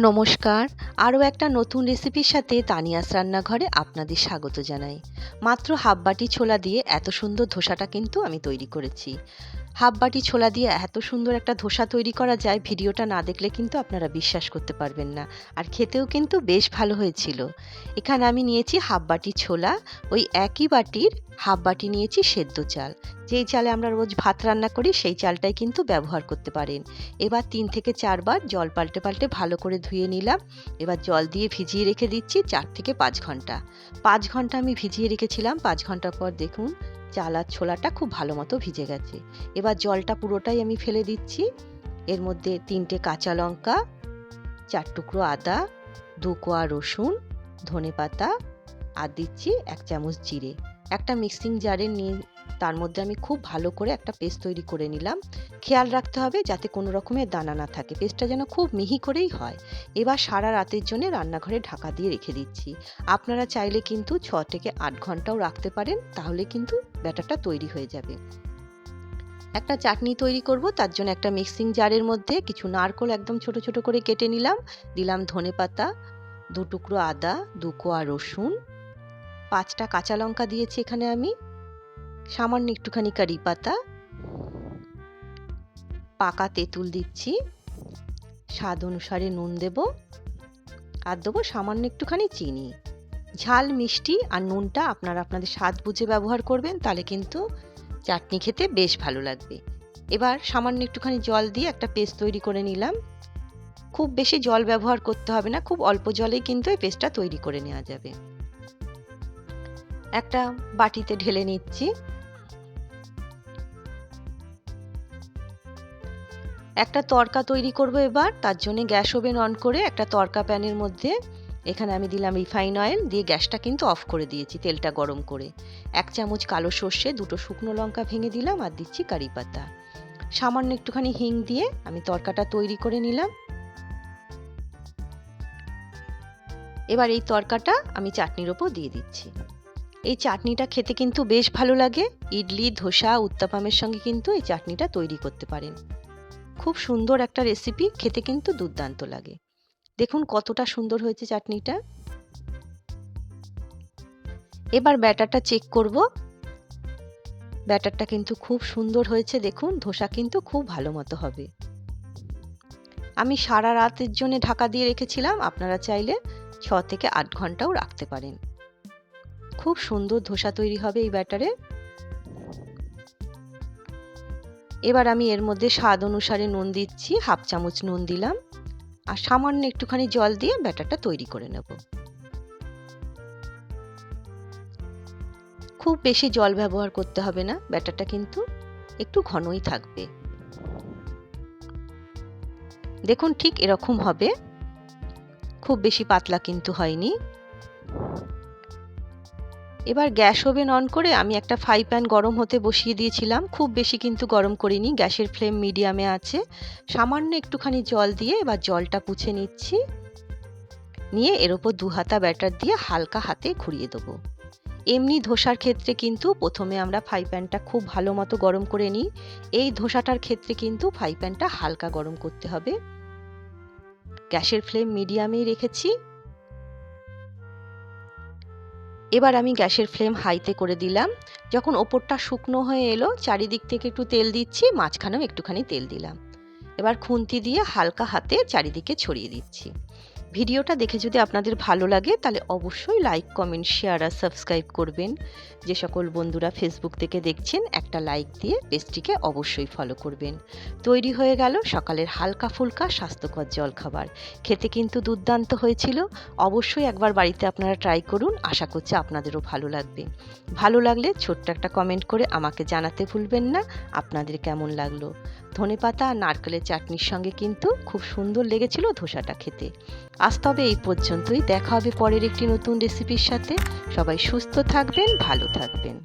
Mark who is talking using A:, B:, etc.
A: নমস্কার। আরও একটা নতুন রেসিপির সাথে তানিয়াস রান্নাঘরে আপনাদের স্বাগত জানাই। মাত্র হাফ বাটি ছোলা দিয়ে এত সুন্দর ধোসাটা কিন্তু আমি তৈরি করেছি। হাফ বাটি ছোলা দিয়ে এত সুন্দর একটা ধোসা তৈরি করা যায়, ভিডিওটা না দেখলে কিন্তু আপনারা বিশ্বাস করতে পারবেন না। আর খেতেও কিন্তু বেশ ভালো হয়েছিল। এখানে আমি নিয়েছি হাফ বাটি ছোলা, ওই একই বাটির হাফ বাটি নিয়েছি সেদ্ধ চাল। যেই চালে আমরা রোজ ভাত রান্না করি, সেই চালটাই কিন্তু ব্যবহার করতে পারেন। এবার তিন থেকে চারবার জল পাল্টে পাল্টে ভালো করে ধুয়ে নিলাম। এবার জল দিয়ে ভিজিয়ে রেখে দিচ্ছি চার থেকে পাঁচ ঘণ্টা। পাঁচ ঘণ্টা আমি ভিজিয়ে রেখেছিলাম, পাঁচ ঘণ্টা পর দেখুন চাল আর ছোলাটা খুব ভালো মতো ভিজে গেছে। এবার জলটা পুরোটাই আমি ফেলে দিচ্ছি। এর মধ্যে তিনটে কাঁচা লঙ্কা, চার টুকরো আদা, দু কোয়া রসুন ধনে পাতা আর দিচ্ছি এক চামচ জিরে। একটা মিক্সিং জারে নিয়ে তার মধ্যে আমি খুব ভালো করে একটা পেস্ট তৈরি করে নিলাম। খেয়াল রাখতে হবে যাতে কোনো রকমের দানা না থাকে। পেস্টটা যেন খুব মিহি করেই হয়। এবার সারা রাতের জন্য রান্নাঘরে ঢাকা দিয়ে রেখে দিচ্ছি। আপনারা চাইলে কিন্তু ছ থেকে আট ঘন্টাও রাখতে পারেন, তাহলে কিন্তু ব্যাটারটা তৈরি হয়ে যাবে। একটা চাটনি তৈরি করব, তার জন্য একটা মিক্সিং জারের মধ্যে কিছু নারকোল একদম ছোট ছোট করে কেটে নিলাম। দিলাম ধনে পাতা, দু টুকরো আদা, দু কোয়া রসুন, পাঁচটা কাঁচা লঙ্কা দিয়েছি এখানে আমি। সামান্য একটুখানি কারি পাতা, পাকা তেঁতুল দিচ্ছি, স্বাদ অনুসারে নুন দেব, আর দেবো সামান্য একটুখানি চিনি। ঝাল, মিষ্টি আর নুনটা আপনারা আপনাদের স্বাদ বুঝে ব্যবহার করবেন, তাহলে কিন্তু চাটনি খেতে বেশ ভালো লাগবে। এবার সামান্য একটুখানি জল দিয়ে একটা পেস্ট তৈরি করে নিলাম। খুব বেশি জল ব্যবহার করতে হবে না, খুব অল্প জলেই কিন্তু এই পেস্টটা তৈরি করে নেওয়া যাবে। একটা বাটিতে ঢেলে নিচ্ছি। একটা তরকা তৈরি করব এবার, তার জন্য গ্যাস ওভেন অন করে একটা তরকা প্যানের মধ্যে, এখানে আমি দিলাম রিফাইন অয়েল, দিয়ে গ্যাসটা কিন্তু অফ করে দিয়েছি তেলটা গরম করে। এক চামচ কালো সর্ষে, দুটো শুকনো লঙ্কা ভেঙে দিলাম আর দিচ্ছি কারি পাতা। সামান্য একটুখানি হিং দিয়ে আমি তরকাটা তৈরি করে নিলাম। এবার এই তরকাটা আমি চাটনির ওপর দিয়ে দিচ্ছি। এই চাটনিটা খেতে কিন্তু বেশ ভালো লাগে। ইডলি, ধোসা, উত্তাপামের সঙ্গে কিন্তু এই চাটনিটা তৈরি করতে পারেন। খুব সুন্দর একটা রেসিপি খেতে কিন্তু দুর্দান্ত লাগে। দেখুন কতটা সুন্দর হয়েছে চাটনিটা। এবার ব্যাটারটা চেক করব। ব্যাটারটা কিন্তু খুব সুন্দর হয়েছে, দেখুন। ধোসা কিন্তু খুব ভালো মতো হবে। আমি সারা রাতের জন্য ঢাকা দিয়ে রেখেছিলাম, আপনারা চাইলে ছ থেকে আট ঘন্টাও রাখতে পারেন। খুব সুন্দর ধোসা তৈরি হবে এই ব্যাটারে। এবার আমি এর মধ্যে স্বাদ অনুসারে নুন দিচ্ছি, হাফ চামচ নুন দিলাম। আর সামান্য একটুখানি জল দিয়ে ব্যাটারটা তৈরি করে নেব। খুব বেশি জল ব্যবহার করতে হবে না, ব্যাটারটা কিন্তু একটু ঘনই থাকবে। দেখুন ঠিক এরকম হবে। খুব বেশি পাতলা কিন্তু হয়নি। এবার গ্যাস ওভেন অন করে আমি একটা ফ্রাই প্যান গরম হতে বসিয়ে দিয়েছিলাম। খুব বেশি কিন্তু গরম করিনি, গ্যাসের ফ্লেম মিডিয়ামে আছে। সামান্য একটুখানি জল দিয়ে এবার জলটা পুছে নিচ্ছি। নিয়ে এর ওপর দু হাতা ব্যাটার দিয়ে হালকা হাতে ঘুরিয়ে দেবো। এমনি ধোসার ক্ষেত্রে কিন্তু প্রথমে আমরা ফ্রাই প্যানটা খুব ভালো মতো গরম করে নিই। এই ধোসাটার ক্ষেত্রে কিন্তু ফ্রাই প্যানটা হালকা গরম করতে হবে। গ্যাসের ফ্লেম মিডিয়ামেই রেখেছি। এবার আমি গ্যাসের ফ্লেম হাইতে করে দিলাম। যখন ওপরটা শুকনো হয়ে এলো, চারিদিক থেকে একটু তেল দিচ্ছি, মাঝখানেও একটুখানি তেল দিলাম। এবার খুন্তি দিয়ে হালকা হাতে চারিদিকে ছড়িয়ে দিচ্ছি। ভিডিওটা দেখে যদি আপনাদের ভালো লাগে, তাহলে অবশ্যই লাইক কমেন্ট শেয়ার আর সাবস্ক্রাইব করবেন। যে সকল বন্ধুরা ফেসবুক থেকে দেখছেন, একটা লাইক দিয়ে পেজটিকে অবশ্যই ফলো করবেন। তৈরি হয়ে গেল সকালের হালকা ফুলকা স্বাস্থ্যকর জলখাবার। খেতে কিন্তু দুর্দান্ত হয়েছিল। অবশ্যই একবার বাড়িতে আপনারা ট্রাই করুন, আশা করছি আপনাদেরও ভালো লাগবে। ভালো লাগলে ছোট্ট একটা কমেন্ট করে আমাকে জানাতে ভুলবেন না। আপনাদের কেমন লাগল? ধনে পাতা আর নারকেলের চাটনির সঙ্গে কিন্তু খুব সুন্দর লেগেছিল ধোসাটা খেতে। আজ তবে এই পর্যন্তই। দেখা হবে পরের একটি নতুন রেসিপির সাথে। সবাই সুস্থ থাকবেন, ভালো থাকবেন।